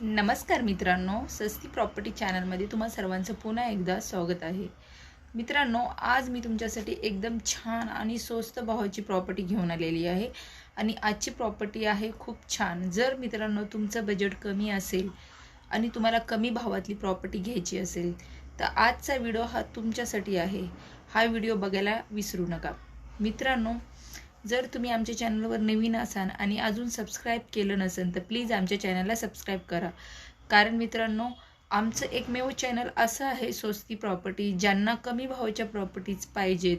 नमस्कार मित्रांनो सस्ती प्रॉपर्टी चॅनलमध्ये तुम्हा सर्वांचं पुन्हा एकदा स्वागत आहे. मित्रांनो आज मी तुमच्यासाठी एकदम छान आणि स्वस्त भावाची प्रॉपर्टी घेऊन आलेली आहे आणि आजची प्रॉपर्टी आहे खूप छान. जर मित्रांनो तुमचं बजेट कमी असेल आणि तुम्हाला कमी भावातली प्रॉपर्टी घ्यायची असेल तर आजचा व्हिडिओ हा तुमच्यासाठी आहे. हा व्हिडिओ बघायला विसरू नका. मित्रांनो जर तुम्ही आमच्या चॅनलवर नवीन असाल आणि अजून सबस्क्राईब केलं नसेल तर प्लीज आमच्या चॅनलला सबस्क्राईब करा. कारण मित्रांनो आमचं एकमेव चॅनल असं आहे स्वस्ती प्रॉपर्टी ज्यांना कमी भावाच्या प्रॉपर्टीज पाहिजेत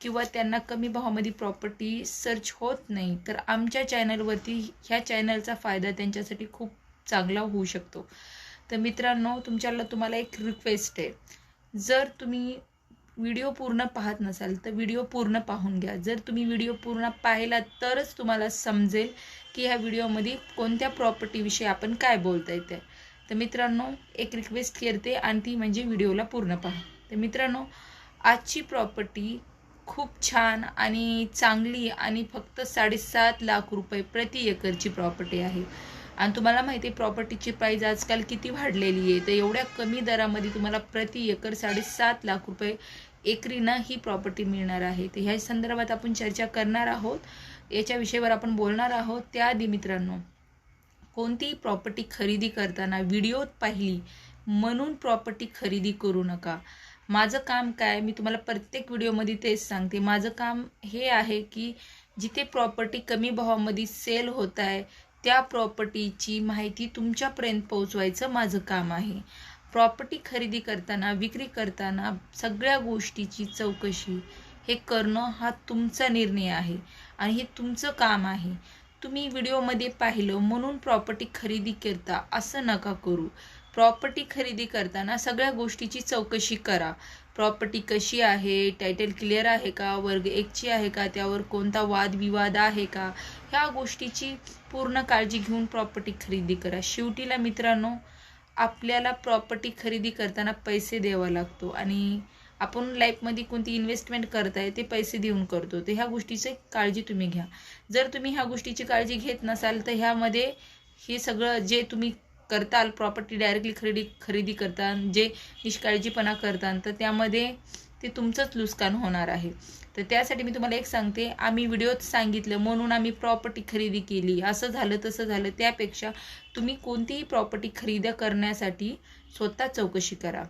किंवा त्यांना कमी भावामध्ये प्रॉपर्टी सर्च होत नाही तर आमच्या चॅनलवरती ह्या चॅनलचा फायदा त्यांच्यासाठी खूप चांगला होऊ शकतो. तर मित्रांनो तुमच्याला तुम्हाला एक रिक्वेस्ट आहे. जर तुम्ही व्हिडिओ पूर्ण पाहत नसाल तर व्हिडिओ पूर्ण पाहून घ्या. जर तुम्ही व्हिडिओ पूर्ण पाहिला तरच तुम्हाला समजेल की ह्या व्हिडिओमध्ये कोणत्या प्रॉपर्टीविषयी आपण काय बोलता येते तर मित्रांनो एक रिक्वेस्ट करते आणि ती म्हणजे व्हिडिओला पूर्ण पहा. तर मित्रांनो आजची प्रॉपर्टी खूप छान आणि चांगली आणि फक्त साडेसात लाख रुपये प्रति एकरची प्रॉपर्टी आहे. आणि तुम्हाला माहिती आहे प्रॉपर्टीची प्राईज आजकाल किती वाढलेली आहे. तर एवढ्या कमी दरामध्ये तुम्हाला प्रति एकर साडेसात लाख रुपये एकरीनं ही प्रॉपर्टी मिळणार आहे. तर ह्या संदर्भात आपण चर्चा करणार आहोत. याच्या विषयावर आपण बोलणार आहोत. त्याआधी मित्रांनो कोणतीही प्रॉपर्टी खरेदी करताना व्हिडिओत पाहिली म्हणून प्रॉपर्टी खरेदी करू नका. माझं काम काय? मी तुम्हाला प्रत्येक व्हिडिओमध्ये तेच सांगते. माझं काम हे आहे की जिथे प्रॉपर्टी कमी भावामध्ये सेल होत आहे त्या प्रॉपर्टीची माहिती तुमच्यापर्यंत पोहोचवायचं माझं काम आहे. प्रॉपर्टी खरेदी करताना विक्री करताना सगळ्या गोष्टीची चौकशी हे करणं हा तुमचा निर्णय आहे आणि हे तुमचं काम आहे. तुम्ही व्हिडिओमध्ये पाहिलं म्हणून प्रॉपर्टी खरेदी करता असं नका करू. प्रॉपर्टी खरेदी करताना सगळ्या गोष्टीची चौकशी करा. प्रॉपर्टी कशी आहे टायटल क्लिअर आहे का वर्ग एकची आहे का त्यावर कोणता वादविवाद आहे का ह्या गोष्टीची पूर्ण काळजी घेऊन प्रॉपर्टी खरेदी करा. शेवटीला मित्रांनो आपल्याला प्रॉपर्टी खरेदी करताना पैसे द्यावा लागतो आणि आपण लाईफमध्ये कोणती इन्व्हेस्टमेंट करताय ते पैसे देऊन करतो. तर ह्या गोष्टीची काळजी तुम्ही घ्या. जर तुम्ही ह्या गोष्टीची काळजी घेत नसाल तर ह्यामध्ये हे सगळं जे तुम्ही करताल प्रॉपर्टी डायरेक्टली खरेदी खरेदी करता जे निष्काळजीपणा करता तर त्यामध्ये ते तुमचंच नुकसान होणार आहे. तर त्यासाठी मी तुम्हाला एक सांगते आम्ही व्हिडिओत सांगितलं म्हणून आम्ही प्रॉपर्टी खरेदी केली. असं झालं तसं झालं त्यापेक्षा तुम्ही कोणतीही प्रॉपर्टी खरेदी करण्यासाठी स्वतः चौकशी करा.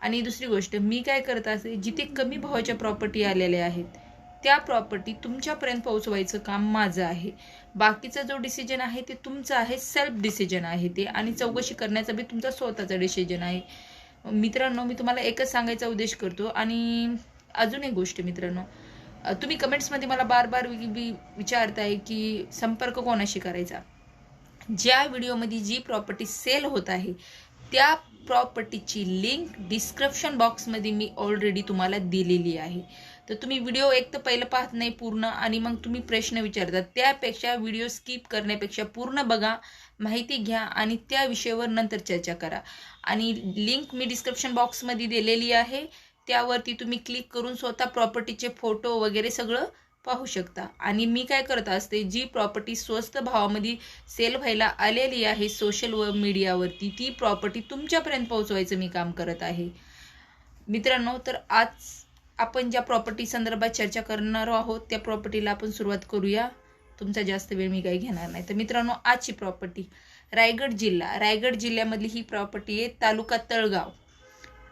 आणि दुसरी गोष्ट मी काय करत असे जिथे कमी भावाच्या प्रॉपर्टी आलेल्या आहेत त्या प्रॉपर्टी तुमच्यापर्यंत पोहोचवायचं काम माझं आहे. बाकीचा जो डिसिजन आहे ते तुमचं आहे सेल्फ डिसिजन आहे ते. आणि चौकशी करण्याचा बी तुमचा स्वतःचा डिसिजन आहे. मित्रांनो मी तुम्हाला एकच सांगायचा उद्देश करतो. आणि अजून एक गोष्ट मित्रांनो तुम्ही कमेंट्समध्ये मला बार बार विचारताय की संपर्क कोणाशी करायचा? ज्या व्हिडिओमध्ये जी प्रॉपर्टी सेल होत आहे त्या प्रॉपर्टीची लिंक डिस्क्रिप्शन बॉक्समध्ये मी ऑलरेडी तुम्हाला दिलेली आहे. तर तुम्ही व्हिडिओ एक तर पहिलं पाहत नाही पूर्ण आणि मग तुम्ही प्रश्न विचारता त्यापेक्षा व्हिडिओ स्किप करण्यापेक्षा पूर्ण बघा माहिती घ्या आणि त्या विषयावर नंतर चर्चा करा. आणि लिंक मी डिस्क्रिप्शन बॉक्समध्ये दिलेली आहे. त्यावरती तुम्ही क्लिक करून स्वतः प्रॉपर्टीचे फोटो वगैरे सगळं पाहू शकता. आणि मी काय करत असते जी प्रॉपर्टी स्वस्त भावामध्ये सेल व्हायला आलेली आहे सोशल व मीडियावरती ती प्रॉपर्टी तुमच्यापर्यंत पोहोचवायचं मी काम करत आहे. मित्रांनो तर आज आपण ज्या प्रॉपर्टी संदर्भात चर्चा करणार आहोत त्या प्रॉपर्टीला आपण सुरुवात करूया. तुमचा जास्त वेळ मी काही घेणार नाही. तर मित्रांनो आजची प्रॉपर्टी रायगड जिल्हा. रायगड जिल्ह्यामधली ही प्रॉपर्टी आहे तालुका तळगाव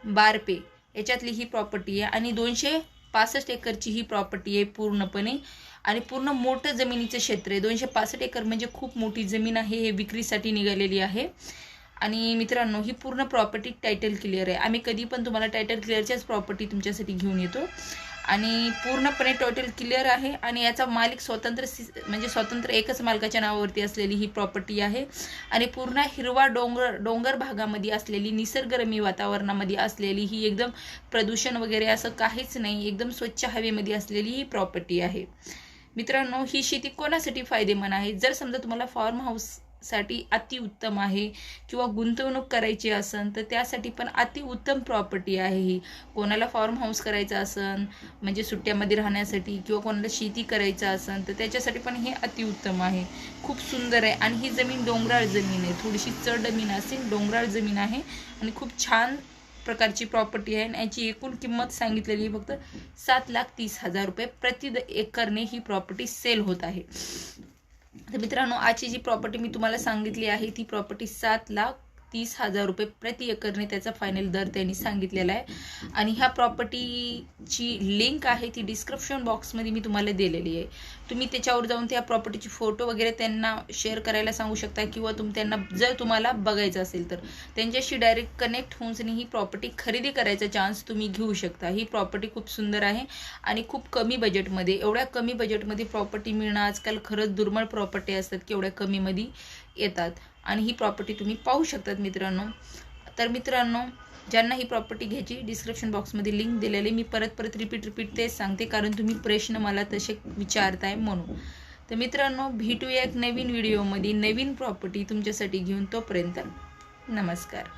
बारपे. याच्यातली ही प्रॉपर्टी आहे आणि दोनशे पासष्ट एकरची ही प्रॉपर्टी आहे पूर्णपणे. आणि पूर्ण मोठं जमिनीचं क्षेत्र आहे. दोनशे पासष्ट एकर म्हणजे खूप मोठी जमीन आहे. हे विक्रीसाठी निघालेली आहे. आणि मित्रांनो ही पूर्ण प्रॉपर्टी टायटल क्लिअर आहे. आम्ही कधी पण तुम्हाला टायटल क्लिअरच्याच प्रॉपर्टी तुमच्यासाठी घेऊन येतो. आणि पूर्णपणे टोटल क्लिअर आहे आणि याचा मालिक स्वतंत्र म्हणजे स्वतंत्र एकच मालकाच्या नावावरती असलेली ही प्रॉपर्टी आहे. आणि पूर्ण हिरवा डोंगर डोंगर भागामध्ये असलेली निसर्गरम्य वातावरणामध्ये असलेली ही एकदम प्रदूषण वगैरे असं काहीच नाही एकदम स्वच्छ हवेमध्ये असलेली ही प्रॉपर्टी आहे. मित्रांनो ही शेती कोणासाठी फायदेमंद आहे? जर समजा तुम्हाला फार्म हाऊस साठी अतिउत्तम आहे किंवा गुंतवणूक करायची असन तर त्यासाठी पण अतिउत्तम प्रॉपर्टी आहे ही. कोणाला फार्म हाऊस करायचं असन म्हणजे सुट्ट्यामध्ये राहण्यासाठी किंवा कोणाला शेती करायचं असन तर त्याच्यासाठी पण हे अतिउत्तम आहे. खूप सुंदर आहे. आणि ही जमीन डोंगराळ जमीन आहे. थोडीशी चढ जमीन असेल डोंगराळ जमीन आहे आणि खूप छान प्रकारची प्रॉपर्टी आहे. आणि याची एकूण किंमत सांगितलेली फक्त सात लाख तीस हजार रुपये प्रति एकरने ही प्रॉपर्टी सेल होत आहे. तर मित्रांनो आजची जी प्रॉपर्टी मी तुम्हाला सांगितली आहे ती प्रॉपर्टी सात लाख तीस हजार रुपये प्रति एकरने त्याचा फायनल दर त्यांनी सांगितलेला आहे. आणि ह्या प्रॉपर्टीची लिंक आहे ती डिस्क्रिप्शन बॉक्समध्ये मी तुम्हाला दिलेली आहे. तुम्ही त्याच्यावर जाऊन त्या प्रॉपर्टीची फोटो वगैरे त्यांना शेअर करायला सांगू शकता किंवा तुम त्यांना जर तुम्हाला बघायचं असेल तर. त्यांच्याशी डायरेक्ट कनेक्ट होऊन ही प्रॉपर्टी खरेदी करायचा चान्स तुम्ही घेऊ शकता. ही प्रॉपर्टी खूप सुंदर आहे आणि खूप कमी बजेटमध्ये एवढ्या कमी बजेटमध्ये प्रॉपर्टी मिळणं आजकाल खरंच दुर्मिळ प्रॉपर्टी असतात की एवढ्या कमीमध्ये येतात. आणि ही प्रॉपर्टी तुम्ही पाहू शकतात मित्रांनो. तर मित्रांनो ज्यांना ही प्रॉपर्टी घ्यायची डिस्क्रिप्शन बॉक्समध्ये लिंक दिलेली मी परत परत रिपीट रिपीट तेच सांगते कारण तुम्ही प्रश्न मला तसे विचारताय म्हणून. तर मित्रांनो भेटूया एक नवीन व्हिडिओमध्ये नवीन प्रॉपर्टी तुमच्यासाठी घेऊन तोपर्यंत नमस्कार.